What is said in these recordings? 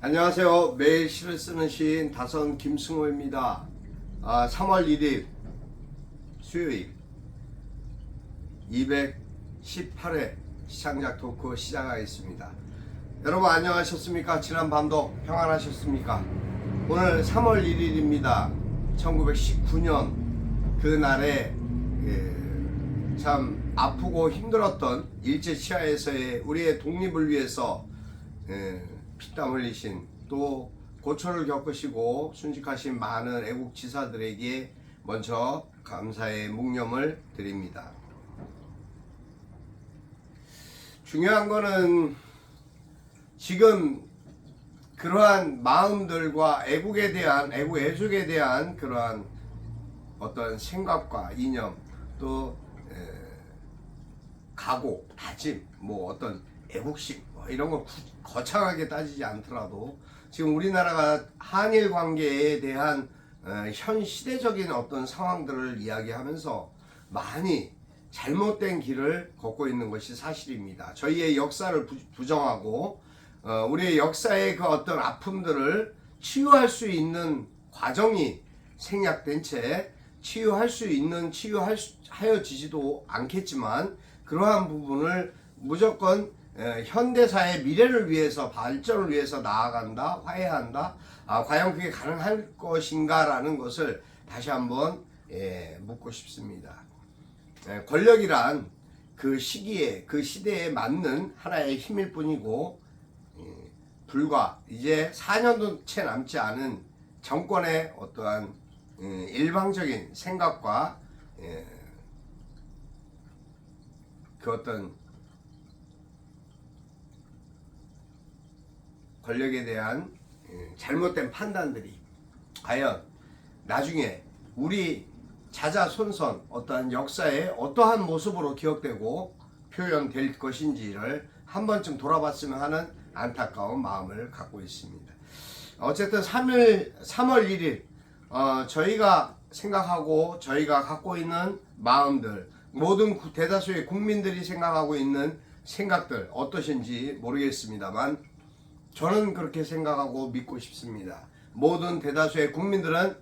안녕하세요. 매일 시를 쓰는 시인 다선 김승호입니다. 아, 3월 1일 수요일 218회 시창작 토크 시작하겠습니다. 여러분 안녕하셨습니까? 지난 밤도 평안하셨습니까? 오늘 3월 1일입니다. 1919년 그 날에 예, 참 아프고 힘들었던 일제 치하에서의 우리의 독립을 위해서 예, 피땀 흘리신 또 고초를 겪으시고 순직하신 많은 애국 지사들에게 먼저 감사의 묵념을 드립니다. 중요한 거는 지금 그러한 마음들과 애국에 대한 애국 애족에 대한 그러한 어떤 생각과 이념 또 에, 각오, 다짐, 뭐 어떤 애국심 뭐 이런 걸 구- 거창하게 따지지 않더라도 지금 우리나라가 한일 관계에 대한 어, 현 시대적인 어떤 상황들을 이야기하면서 많이 잘못된 길을 걷고 있는 것이 사실입니다. 저희의 역사를 부- 부정하고 어, 우리의 역사의 그 어떤 아픔들을 치유할 수 있는 과정이 생략된 채 치유할 수 있는 치유하여지지도 않겠지만 그러한 부분을 무조건 에, 현대사의 미래를 위해서 발전을 위해서 나아간다 화해한다 아, 과연 그게 가능할 것인가라는 것을 다시 한번 예, 묻고 싶습니다. 예, 권력이란 그 시기에 그 시대에 맞는 하나의 힘일 뿐이고 예, 불과 이제 4년도 채 남지 않은 정권의 어떠한 예, 일방적인 생각과 예, 그 어떤 권력에 대한 예, 잘못된 판단들이 과연 나중에 우리 자자손손 어떠한 역사의 어떠한 모습으로 기억되고 표현될 것인지를 한 번쯤 돌아봤으면 하는 안타까운 마음을 갖고 있습니다. 어쨌든 3일, 3월 1일 어, 저희가 생각하고 저희가 갖고 있는 마음들 모든 구- 대다수의 국민들이 생각하고 있는 생각들 어떠신지 모르겠습니다만 저는 그렇게 생각하고 믿고 싶습니다. 모든 대다수의 국민들은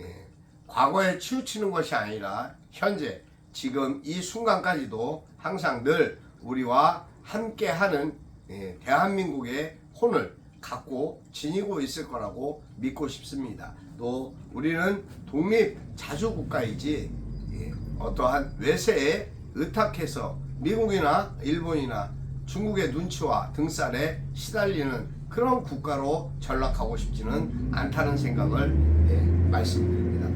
예, 과거에 치우치는 것이 아니라 현재 지금 이 순간까지도 항상 늘 우리와 함께하는 예, 대한민국의 혼을 갖고 지니고 있을 거라고 믿고 싶습니다. 또 우리는 독립 자주 국가이지 예, 어떠한 외세에 의탁해서 미국이나 일본이나 중국의 눈치와 등살에 시달리는 그런 국가로 전락하고 싶지는 않다는 생각을 예, 말씀드립니다.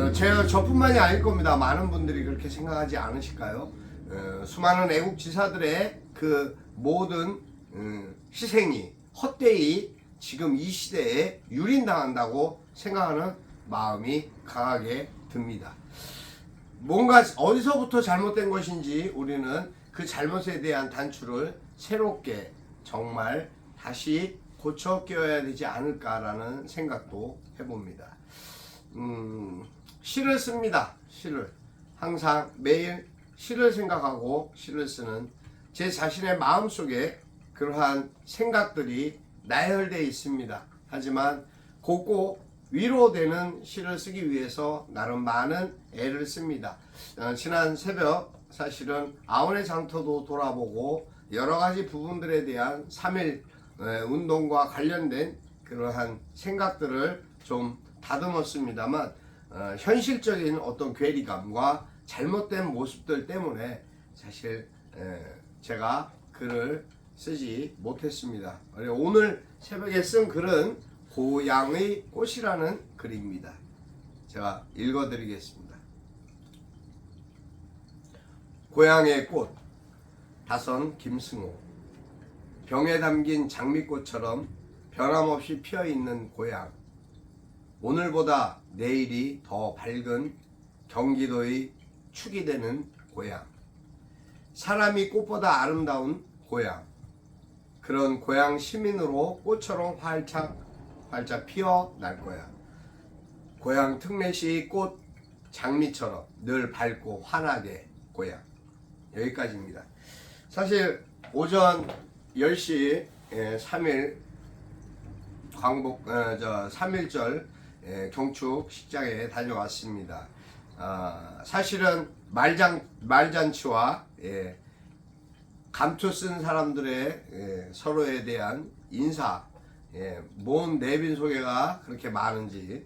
어, 제 저뿐만이 아닐 겁니다. 많은 분들이 그렇게 생각하지 않으실까요? 어, 수많은 애국 지사들의 그 모든 음, 희생이 헛되이 지금 이 시대에 유린당한다고 생각하는 마음이 강하게 듭니다. 뭔가 어디서부터 잘못된 것인지 우리는 그 잘못에 대한 단추를 새롭게 정말 다시 고쳐 끼워야 되지 않을까라는 생각도 해봅니다. 음, 시를 씁니다. 시를. 항상 매일 시를 생각하고 시를 쓰는 제 자신의 마음 속에 그러한 생각들이 나열되어 있습니다. 하지만 곱고 위로되는 시를 쓰기 위해서 나름 많은 애를 씁니다. 어, 지난 새벽 사실은 아원의 장터도 돌아보고 여러 가지 부분들에 대한 3일 운동과 관련된 그러한 생각들을 좀 다듬었습니다만 어, 현실적인 어떤 괴리감과 잘못된 모습들 때문에 사실 에, 제가 글을 쓰지 못했습니다. 오늘 새벽에 쓴 글은 고향의 꽃이라는 글입니다. 제가 읽어드리겠습니다. 고향의 꽃 다선 김승호 병에 담긴 장미꽃처럼 변함없이 피어 있는 고향 오늘보다 내일이 더 밝은 경기도의 축이 되는 고향 사람이 꽃보다 아름다운 고향 그런 고향 시민으로 꽃처럼 활짝 활짝 피어 날 거야. 고향 특례시 꽃 장미처럼 늘 밝고 환하게 고향. 여기까지입니다. 사실 오전 10시 3일 광복 어, 저 3.1절 예, 경축 식장에 달려왔습니다. 아, 사실은 말장 말잔치와 예, 감투 쓴 사람들의 예, 서로에 대한 인사, 예, 뭔 내빈 소개가 그렇게 많은지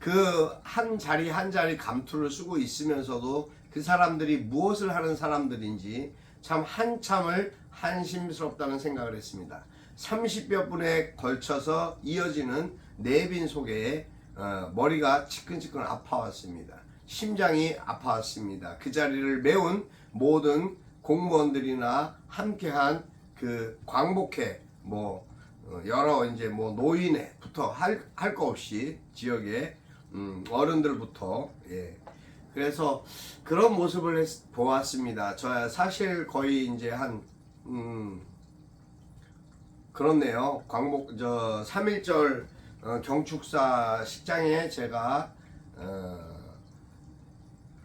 그 한 자리 한 자리 감투를 쓰고 있으면서도 그 사람들이 무엇을 하는 사람들인지 참 한참을 한심스럽다는 생각을 했습니다. 30여 분에 걸쳐서 이어지는 내빈 소개에 어, 머리가 지끈지끈 아파왔습니다. 심장이 아파왔습니다. 그 자리를 메운 모든 공무원들이나 함께한 그 광복회 뭐 어, 여러 이제 뭐 노인회부터 할 할 거 없이 지역의 음, 어른들부터 예. 그래서 그런 모습을 했- 보았습니다. 저 사실 거의 이제 한 음, 그렇네요. 광복 저 3.1절 어, 경축사 식장에 제가 어,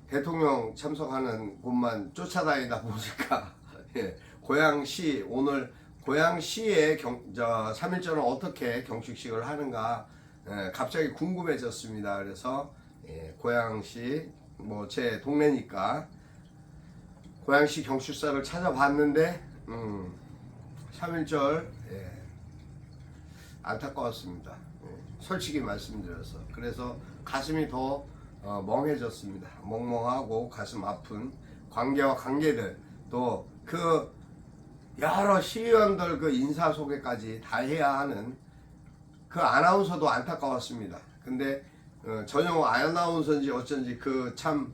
대통령 참석하는 곳만 쫓아다니다 보니까 예, 고양시 오늘 고양시의 경, 저 3.1절은 어떻게 경축식을 하는가 예, 갑자기 궁금해졌습니다. 그래서 예, 고양시 뭐 제 동네니까 고양시 경축사를 찾아봤는데 음, 3.1절 예, 안타까웠습니다. 예, 솔직히 말씀드려서 그래서 가슴이 더 어, 멍해졌습니다. 멍멍하고 가슴 아픈 관계와 관계들 또 그 여러 시의원들 그 인사 소개까지 다 해야 하는 그 아나운서도 안타까웠습니다. 근데 어, 전용 아나운서인지 어쩐지 그참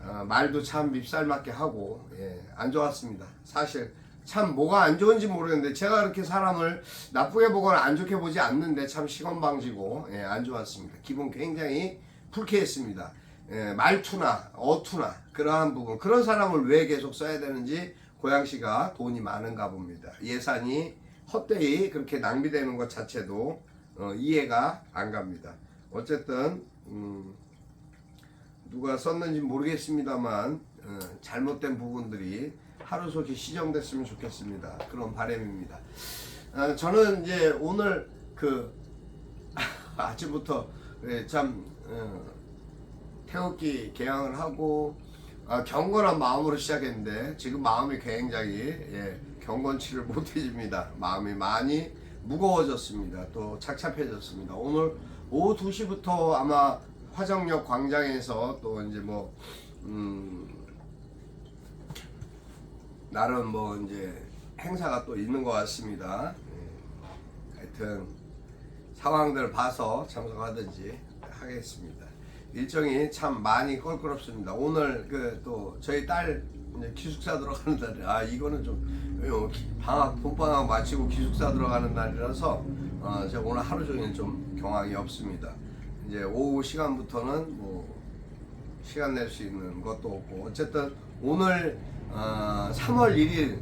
어, 말도 참 밉살맞게 하고 예, 안 좋았습니다. 사실 참 뭐가 안 좋은지 모르겠는데 제가 그렇게 사람을 나쁘게 보거나 안 좋게 보지 않는데 참 시건방지고 예, 안 좋았습니다. 기분 굉장히 불쾌했습니다. 예, 말투나 어투나 그러한 부분 그런 사람을 왜 계속 써야 되는지 고양시가 돈이 많은가 봅니다. 예산이 헛되이 그렇게 낭비되는 것 자체도 어, 이해가 안 갑니다. 어쨌든 음, 누가 썼는지 모르겠습니다만 어, 잘못된 부분들이 하루속히 시정됐으면 좋겠습니다. 그런 바람입니다. 어, 저는 이제 오늘 그 아침부터 예, 참 어, 태극기 개항을 하고 아, 경건한 마음으로 시작했는데 지금 마음이 굉장히 예, 경건치를 못해집니다. 마음이 많이 무거워졌습니다. 또 착잡해졌습니다. 오늘 오후 2시부터 아마 화정역 광장에서 또 이제 뭐 음, 나름 뭐 이제 행사가 또 있는 것 같습니다. 예, 하여튼 상황들 봐서 참석하든지 하겠습니다. 일정이 참 많이 껄끄럽습니다. 오늘 그 또 저희 딸 기숙사 들어가는 날이 아 이거는 좀 요, 기- 방학 봄방학 마치고 기숙사 들어가는 날이라서 어, 제가 오늘 하루 종일 좀 경황이 없습니다. 이제 오후 시간부터는 뭐 시간 낼 수 있는 것도 없고 어쨌든 오늘 어, 3월 1일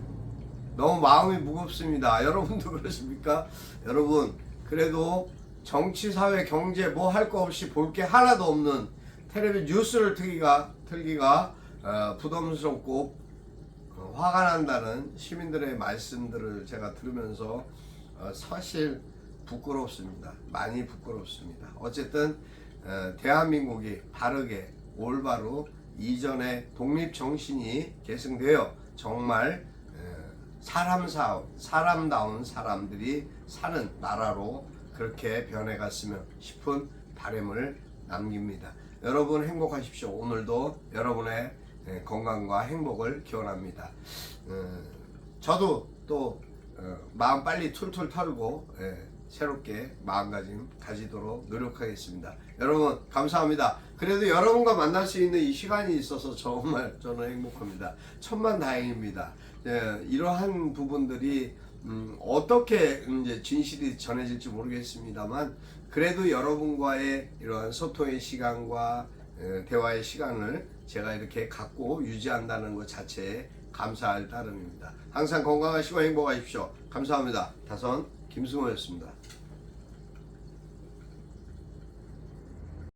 너무 마음이 무겁습니다. 여러분도 그러십니까? 여러분 그래도 정치, 사회, 경제 뭐 할 거 없이 볼 게 하나도 없는 텔레비 뉴스를 틀기가 틀기가 어, 부담스럽고 어, 화가 난다는 시민들의 말씀들을 제가 들으면서 어, 사실 부끄럽습니다. 많이 부끄럽습니다. 어쨌든 어, 대한민국이 바르게 올바로 이전의 독립 정신이 계승되어 정말 어, 사람사운 사람다운 사람들이 사는 나라로 그렇게 변해갔으면 싶은 바람을 남깁니다. 여러분 행복하십시오. 오늘도 여러분의 예, 건강과 행복을 기원합니다. 어, 저도 또 어, 마음 빨리 툴툴 털고 예, 새롭게 마음가짐 가지도록 노력하겠습니다. 여러분 감사합니다. 그래도 여러분과 만날 수 있는 이 시간이 있어서 정말 저는 행복합니다. 천만 다행입니다. 예, 이러한 부분들이 음, 어떻게 이제 진실이 전해질지 모르겠습니다만 그래도 여러분과의 이러한 소통의 시간과 에, 대화의 시간을 제가 이렇게 갖고 유지한다는 것 자체에 감사할 따름입니다. 항상 건강하시고 행복하십시오. 감사합니다. 다선 김승호였습니다.